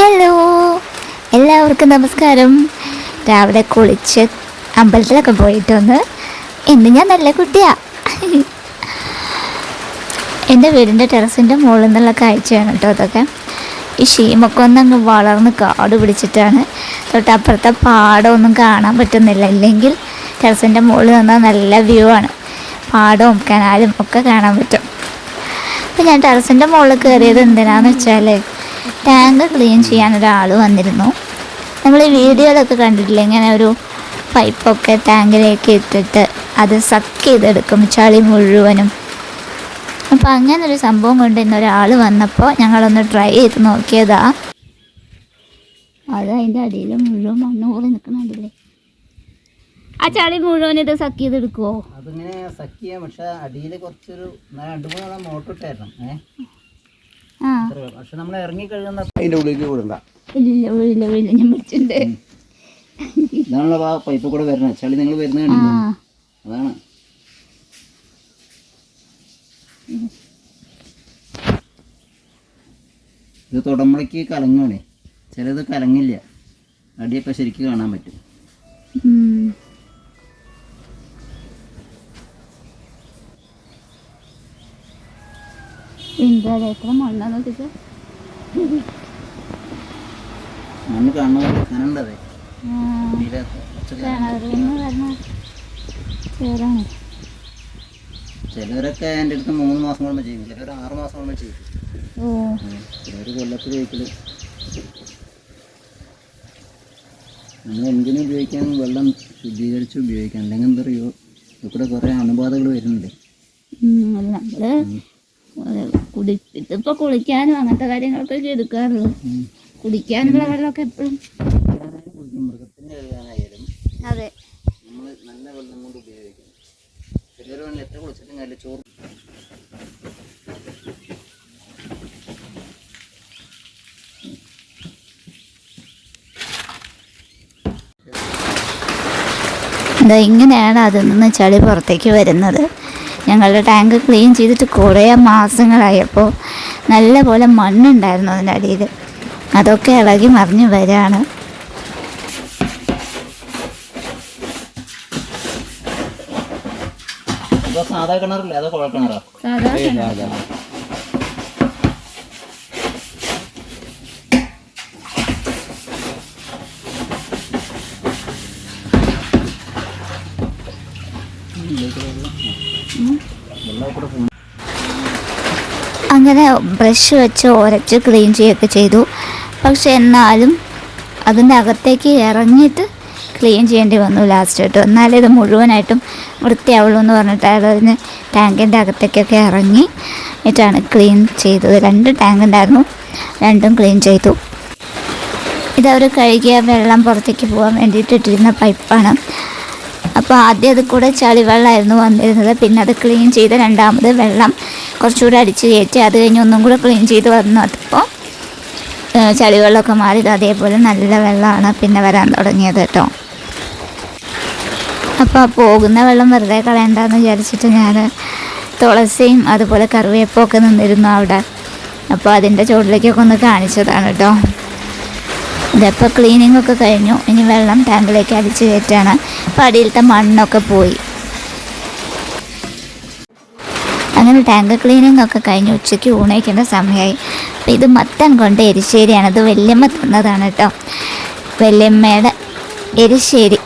Hello. എല്ലാവർക്കും നമസ്കാരം. രാവിലെ കുളിച്ച് അമ്പലത്തിലൊക്കെ പോയിട്ട് വന്ന് ഇന്ന് ഞാൻ നല്ല കുട്ടിയാ. എന്റെ വീടിന്റെ ടെറസിന്റെ മുകളിൽ നിന്നുള്ള കാഴ്ചയാണ് കേട്ടോ അതൊക്കെ. ഈ ഷീമൊക്കെ ഒന്നങ്ങ് വളർന്ന് കാട് പിടിച്ചിട്ടാണ്. തൊട്ടപ്പുറത്തെ പാടമൊന്നും കാണാൻ പറ്റുന്നില്ല. ഇല്ലെങ്കിൽ ടെറസിന്റെ മുകളിൽ നിന്നാൽ നല്ല വ്യൂ ആണ്. പാടവും കനാലും ഒക്കെ കാണാൻ പറ്റും. അപ്പം ഞാൻ ടെറസിന്റെ മുകളിൽ കയറിയത് എന്തിനാന്ന് വെച്ചാൽ ടാങ്ക് ക്ലീൻ ചെയ്യാൻ ഒരാൾ വന്നിരുന്നു. നമ്മൾ ഈ വീഡിയോയിലൊക്കെ കണ്ടിട്ടില്ല ഇങ്ങനെ ഒരു പൈപ്പൊക്കെ ടാങ്കിലേക്ക് ഇട്ടിട്ട് അത് സക്ക് ചെയ്തെടുക്കും ചളി മുഴുവനും. അപ്പോൾ അങ്ങനെ ഒരു സംഭവം കൊണ്ട് ഇന്ന് ഒരാൾ വന്നപ്പോൾ ഞങ്ങളൊന്ന് ട്രൈ ചെയ്ത് നോക്കിയതാ. അത് അതിന്റെ അടിയിൽ മുഴുവൻ മണ്ണ് കൂടി നിൽക്കുന്നുണ്ടല്ലേ ആ ചളി മുഴുവൻ ഇത് സക്ക് ചെയ്തെടുക്കുമോ അതിങ്ങനെ സക്ക് ചെയ്യാം പക്ഷേ അടിയിൽ കുറച്ചൊരു രണ്ട് മൂന്ന് മോട്ടർ ഇട്ടായിരുന്നു ഏഹ് പക്ഷെ നമ്മൾ ഇറങ്ങി കഴിയുന്ന അതിന്റെ ഉള്ളിലേക്ക് കൂടണ്ട ഇല്ല ഇല്ല ഇല്ല ഞാൻ പിടിച്ചിട്ടുണ്ട് ഇതാണല്ലോ ആ പൈപ്പ് കൂടെ വരുന്നത്. ചളി നിങ്ങൾ വരുന്നത് ആ. കണ്ടില്ലേ അതാണ്. ഇത് തുടമ്പളേക്ക് കലങ്ങുവാണേ. ചിലത് കലങ്ങില്ല. അടിയൊക്കെ ശരിക്കും കാണാൻ പറ്റും. എന്താ എത്ര മണ്ണാന്ന് നോക്കിട്ട് മണ്ണ് കാണുന്ന കനണ്ടതേ. ചിലവരൊക്കെ എന്റെ അടുത്ത് മൂന്ന് മാസം കൊണ്ട് ചെയ്യും. ചിലവർ ആറ് മാസം കൊണ്ട് ചെയ്യും. ഓ. ചിലവർ കൊല്ലത്തിൽ ചോദിക്കൽ നമ്മൾ എന്തിനും ഉപയോഗിക്കാൻ വെള്ളം ശുദ്ധീകരിച്ച് ഉപയോഗിക്കാം? അല്ലെങ്കിൽ എന്താ പറയുക ഇവിടെ കുറേ അണുബാധകൾ വരുന്നുണ്ട്. കുടി ഇതിപ്പോ കുളിക്കാനും അങ്ങനത്തെ കാര്യങ്ങൾക്കൊക്കെ എടുക്കാറുള്ളൂ. കുടിക്കാനുള്ള വെള്ളമൊക്കെ എപ്പോഴും. അതെ. നമ്മൾ നല്ല വെള്ളം കൊണ്ട് ഉപയോഗിക്കണം ചിലർ വേണമെങ്കിൽ എത്ര കുളിച്ചിട്ടും കാര്യമില്ല. ചോറ് എന്താ ഇങ്ങനെയാണ് അതിൽ നിന്ന് ചളി പുറത്തേക്ക് വരുന്നത്. ഞങ്ങളുടെ ടാങ്ക് ക്ലീൻ ചെയ്തിട്ട് കുറേ മാസങ്ങളായപ്പോൾ നല്ല പോലെ മണ്ണുണ്ടായിരുന്നു അതിന്റെ അടിയിൽ. അതൊക്കെ ഇളകി മറിഞ്ഞ് വരാണ്. സാധാ കിണറില്ല? അതോ അങ്ങനെ ബ്രഷ് വെച്ച് ഉരച്ച് ക്ലീൻ ചെയ്യുകയൊക്കെ ചെയ്തു. പക്ഷെ എന്നാലും അതിന്റെ അകത്തേക്ക് ഇറങ്ങിയിട്ട് ക്ലീൻ ചെയ്യേണ്ടി വന്നു ലാസ്റ്റ് ആയിട്ട്. ഇത് മുഴുവനായിട്ടും വൃത്തിയാവുള്ളൂ എന്ന് പറഞ്ഞിട്ട് അയാൾ അതിന് ടാങ്കിന്റെ അകത്തേക്കൊക്കെ ഇറങ്ങി എന്നിട്ടാണ് ക്ലീൻ ചെയ്തത്. രണ്ട് ടാങ്ക് ഉണ്ടായിരുന്നു രണ്ടും ക്ലീൻ ചെയ്തു. ഇതവർ കഴുകിയ വെള്ളം പുറത്തേക്ക് പോകാൻ വേണ്ടിയിട്ട് ഇട്ടിരുന്ന പൈപ്പാണ് അപ്പോൾ ആദ്യം അത് കൂടെ ചളിവെള്ളമായിരുന്നു വന്നിരുന്നത്. പിന്നെ അത് ക്ലീൻ ചെയ്ത് രണ്ടാമത് വെള്ളം കുറച്ചുകൂടെ അടിച്ച് കയറ്റി അത് കഴിഞ്ഞ് ഒന്നും കൂടെ ക്ലീൻ ചെയ്ത് വന്നു. അപ്പോൾ ചളിവെള്ളമൊക്കെ മാറിയത് അതേപോലെ നല്ല വെള്ളമാണ് പിന്നെ വരാൻ തുടങ്ങിയത് കേട്ടോ. അപ്പോൾ പോകുന്ന വെള്ളം വെറുതെ കളയണ്ടെന്ന് വിചാരിച്ചിട്ട് ഞാൻ തുളസിയും അതുപോലെ കറിവേപ്പും ഒക്കെ നിന്നിരുന്നു അവിടെ. അപ്പോൾ അതിന്റെ ചുവട്ടിലേക്കൊക്കെ ഒന്ന് കാണിച്ചതാണ് കേട്ടോ. ഇതിപ്പോൾ ക്ലീനിങ് ഒക്കെ കഴിഞ്ഞു. ഇനി വെള്ളം ടാങ്കിലേക്ക് അടിച്ച് കയറ്റാണ്. അപ്പോൾ അടിയിലത്തെ മണ്ണൊക്കെ പോയി. അങ്ങനെ ടാങ്ക് ക്ലീനിങ് ഒക്കെ കഴിഞ്ഞ് ഉച്ചയ്ക്ക് ഊണയിക്കേണ്ട സമയമായി. അപ്പോൾ ഇത് മത്തൻ കൊണ്ട് എരിശ്ശേരിയാണ്. ഇത് വല്യമ്മ തന്നതാണ് കേട്ടോ. വല്യമ്മയുടെ എരിശ്ശേരി.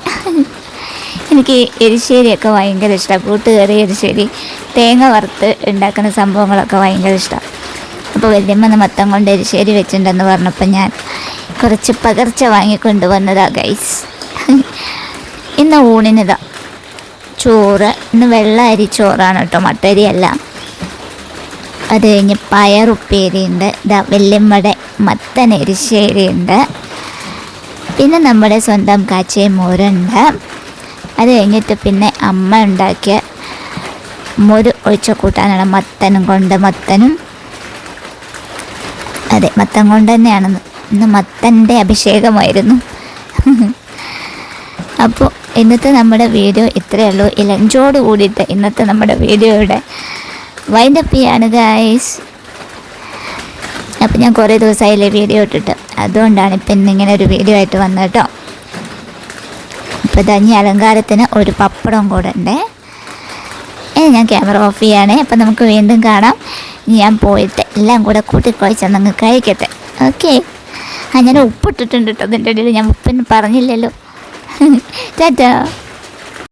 എനിക്ക് എരിശ്ശേരിയൊക്കെ ഭയങ്കര ഇഷ്ടമാണ് കൂട്ടുകറി എരിശ്ശേരി തേങ്ങ വറുത്ത് ഉണ്ടാക്കുന്ന സംഭവങ്ങളൊക്കെ ഭയങ്കര ഇഷ്ടമാണ് അപ്പോൾ വല്യമ്മ മത്തം കൊണ്ട് എരിശ്ശേരി വെച്ചിട്ടുണ്ടെന്ന് പറഞ്ഞപ്പോൾ ഞാൻ കുറച്ച് പകർച്ച വാങ്ങിക്കൊണ്ട് വന്നതാണ് ഗൈസ് ഇന്ന് ഊണിനിതാ. ചോറ് ഇന്ന് വെള്ള അരി ചോറാണ് കേട്ടോ മട്ടരിയല്ല അത് കഴിഞ്ഞ് പയറുപ്പേരിയുണ്ട് ഇതാ വല്യമ്മയുടെ മത്തൻ എരിശ്ശേരിയുണ്ട്. പിന്നെ നമ്മുടെ സ്വന്തം കാച്ചയും മോരുണ്ട്. അത് കഴിഞ്ഞിട്ട് പിന്നെ അമ്മ ഉണ്ടാക്കിയ മോര് ഒഴിച്ച കൂട്ടാനുള്ള മത്തനും കൊണ്ട് മത്തനും. അതെ മത്തൻ കൊണ്ട് തന്നെയാണ്. ഇന്ന് മത്തന്റെ അഭിഷേകമായിരുന്നു. അപ്പോൾ ഇന്നത്തെ നമ്മുടെ വീഡിയോ ഇത്രയേ ഉള്ളൂ ഈ കൂടിയിട്ട് ഇന്നത്തെ നമ്മുടെ വീഡിയോയുടെ വൈൻഡപ്പ് ചെയ്യാണ് ഗായ്സ് അപ്പം ഞാൻ കുറേ ദിവസമായില്ലേ വീഡിയോ ഇട്ടിട്ട്. അതുകൊണ്ടാണ് ഇപ്പം ഇന്നിങ്ങനെ ഒരു വീഡിയോ ആയിട്ട് വന്നത് കേട്ടോ. അപ്പോൾ ഇതഞ്ഞി അലങ്കാരത്തിന് ഒരു പപ്പടം കൂടെ ഉണ്ടേ. ഏ ഞാൻ ക്യാമറ ഓഫ് ചെയ്യണേ. അപ്പം നമുക്ക് വീണ്ടും കാണാം. ഞാൻ പോയിട്ട് എല്ലാം കൂടെ കൂട്ടിക്കുഴച്ചെന്നങ്ങ് കഴിക്കട്ടെ. ഓക്കെ ആ ഞാൻ ഉപ്പിട്ടിട്ടുണ്ട് കേട്ടോ. അതിന്റെ ഇടയിൽ ഞാൻ ഉപ്പിന് പറഞ്ഞില്ലല്ലോ. 在的